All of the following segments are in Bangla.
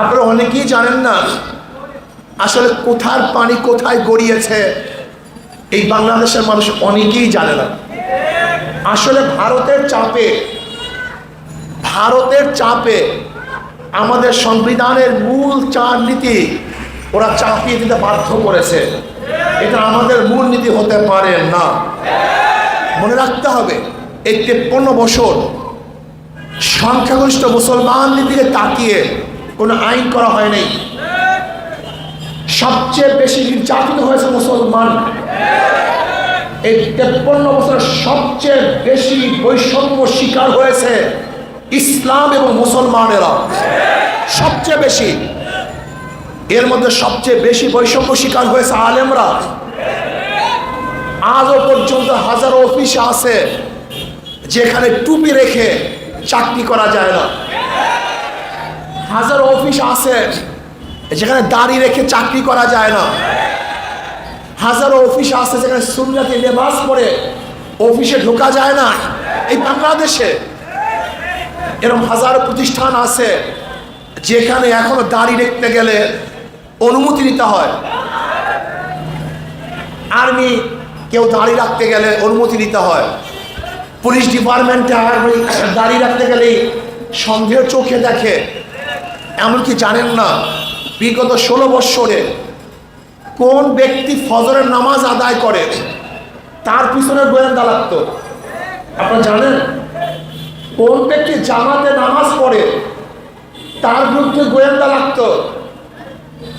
আপনারা অনেকেই জানেন না, আসলে কোথার পানি কোথায় গড়িয়েছে, এই বাংলাদেশের মানুষ অনেকেই জানে না। আসলে ভারতের চাপে ভারতের চাপে আমাদের সংবিধানের মূল চার নীতি ওরা চাপিয়ে দিতে বাধ্য করেছে। এটা আমাদের মূল নীতি হতে পারে না। মনে রাখতে হবে এই তেপ্পন্ন বছর সংখ্যাগরিষ্ঠ মুসলমানদের দিকে তাকিয়ে কোনো আইন করা হয়নি সবচেয়ে বেশি নির্যাতিত হয়েছে মুসলমান। এই তেপ্পন্ন বছরের সবচেয়ে বেশি বৈষম্য শিকার হয়েছে ইসলাম এবং মুসলমানেরা। সবচেয়ে বেশি। এর মধ্যে সবচেয়ে বেশি বৈষম্য শিকার হয়েছে আলেমরা। আজও পর্যন্ত হাজারো অফিসে আছে যেখানে টুপি রেখে চাকরি করা যায় না। হাজারো অফিস আছে, যেখানে দাড়ি রেখে চাকরি করা যায় না। হাজারো অফিস আছে যেখানে সুন্নাতি লেবাস পরে অফিসে ঢোকা যায় না, এই বাংলাদেশে। এরকম হাজারো প্রতিষ্ঠান আছে, যেখানে এখনও দাড়ি রাখতে গেলে অনুমতি নিতে হয়। আর্মি কেউ দাড়ি রাখতে গেলে অনুমতি নিতে হয়। পুলিশ ডিপার্টমেন্টে আর্মি দাড়ি রাখতে গেলেই সন্দেহ চোখে দেখে। এমনকি জানেন না, বিগত ষোলো বৎসরে কোন ব্যক্তি ফজরের নামাজ আদায় করে, তার পিছনে গোয়েন্দা লাগতো। আপনারা জানেন? কোন ব্যক্তি জামাতে নামাজ পড়ে, তার বিরুদ্ধে গোয়েন্দা লাগতো।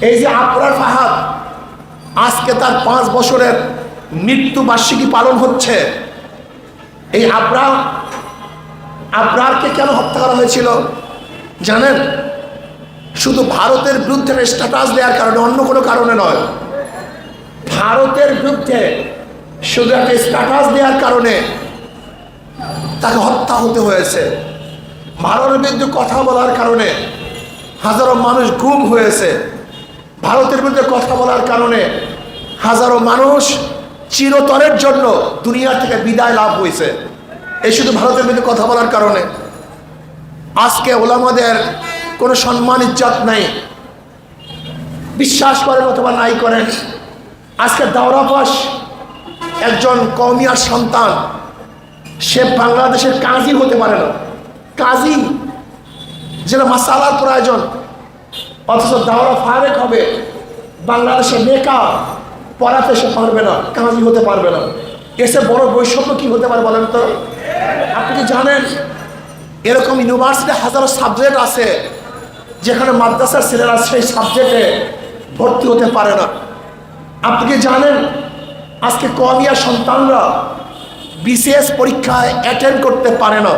এই যে আপনার ফাহাদ, আজকে তার পাঁচ বছরের মৃত্যু বার্ষিকী পালন হচ্ছে। এই আবরার, আবরারকে কেন হত্যা করা হয়েছিল? জানেন? শুধু ভারতের বিরুদ্ধে স্ট্যাটাস দেওয়ার কারণে, অন্য কোনো কারণে নয়। ভারতের বিরুদ্ধে শুধু একটা স্ট্যাটাস দেওয়ার কারণে তাকে হত্যা হতে হয়েছে। ভারতের বিরুদ্ধে কথা বলার কারণে হাজারো মানুষ গুম হয়েছে। ভারতের বিরুদ্ধে কথা বলার কারণে হাজারো মানুষ চিরতরের জন্য দুনিয়া থেকে বিদায় লাভ হয়েছে। এই শুধু ভারতের বিরুদ্ধে কথা বলার কারণে। আজকে ওলামাদের কোনো সম্মান, ইজ্জত নাই। বিশ্বাস করেন অথবা নাই করেন, আজকে দাওরাপাস একজন কমিয়ার সন্তান, সে বাংলাদেশের কাজী হতে পারে না। কাজী, যেটা মাসালার প্রয়োজন, অথচ দাওরা ফারেক হবে, বাংলাদেশে মেকা পড়াতে সে পারবে না, কাজী হতে পারবে না। এসে বড় বৈষম্য কি হতে পারে বলেন তো? আপনি কি জানেন? এরকম ইউনিভার্সিটি হাজারো সাবজেক্ট আছে যেখানে মাদ্রাসার ছেলেরা সেই সাবজেক্টে ভর্তি হতে পারে না। আপনি কি জানেন, আজকে কমিয়া সন্তানরা বিসিএস পরীক্ষায় অ্যাটেন্ড করতে পারে না।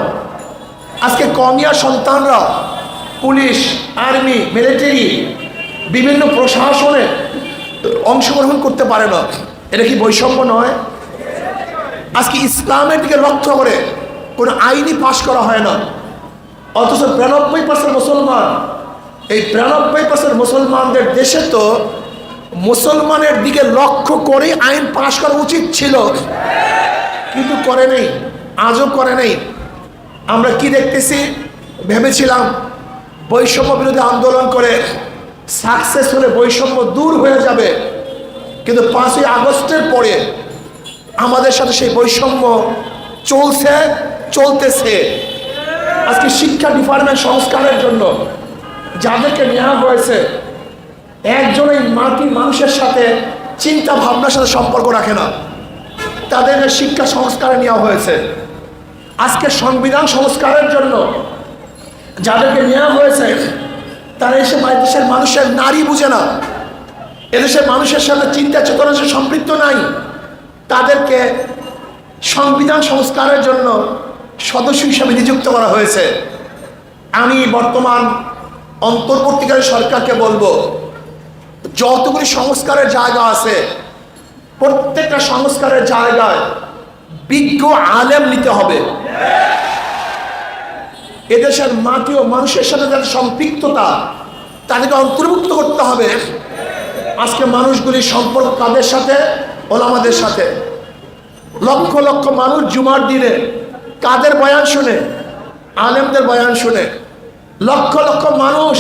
আজকে কমিয়া সন্তানরা পুলিশ, আর্মি, মিলিটারি, বিভিন্ন প্রশাসনে অংশগ্রহণ করতে পারে না। এটা কি বৈষম্য নয়? আজকে ইসলামের দিকে লক্ষ্য করে কোনো আইনই পাশ করা হয় না। অথচ বিরানব্বই পার্সেন্ট মুসলমান এই বিরানব্বই পার্সেন্ট মুসলমানদের দেশে তো মুসলমানের দিকে লক্ষ্য করে আইন পাশ করা উচিত ছিল। কিন্তু করে নেই, আজও করে নেই। আমরা কি দেখতেছি? ভেবেছিলাম বৈষম্য বিরোধী আন্দোলন করে সাকসেস হলে বৈষম্য দূর হয়ে যাবে। কিন্তু পাঁচই আগস্টের পরে আমাদের সাথে সেই বৈষম্য চলছে, চলতেছে। আজকে শিক্ষা ডিপার্টমেন্ট সংস্কারের জন্য যাদেরকে নেওয়া হয়েছে, একজনই মাটি মানুষের সাথে চিন্তা ভাবনার সাথে সম্পর্ক রাখে না। তাদেরকে শিক্ষা সংস্কারে নেওয়া হয়েছে। আজকে সংবিধান সংস্কারের জন্য যাদেরকে নেওয়া হয়েছে, তারা এসে দেশের মানুষের নারী বুঝে না। এদেশের মানুষের সাথে চিন্তা চেতনার সে সম্পৃক্ত নাই। তাদেরকে সংবিধান সংস্কারের জন্য সদস্য হিসাবে নিযুক্ত করা হয়েছে। আমি বর্তমান অন্তর্বর্তীকালীন সরকারকে বলব, যতগুলি সংস্কারের জায়গা আছে, প্রত্যেকটা সংস্কারের জায়গায় বিজ্ঞ আলেম নিতে হবে। এদেশের মাটি ও মানুষের সাথে যাদের সম্পৃক্ততা, তাদেরকে অন্তর্ভুক্ত করতে হবে। আজকে মানুষগুলির সম্পর্ক কাদের সাথে? ওলামাদের সাথে। লক্ষ লক্ষ মানুষ জুমার দিনে কাদের বয়ান শুনে? আলেমদের বয়ান শুনে। লক্ষ লক্ষ মানুষ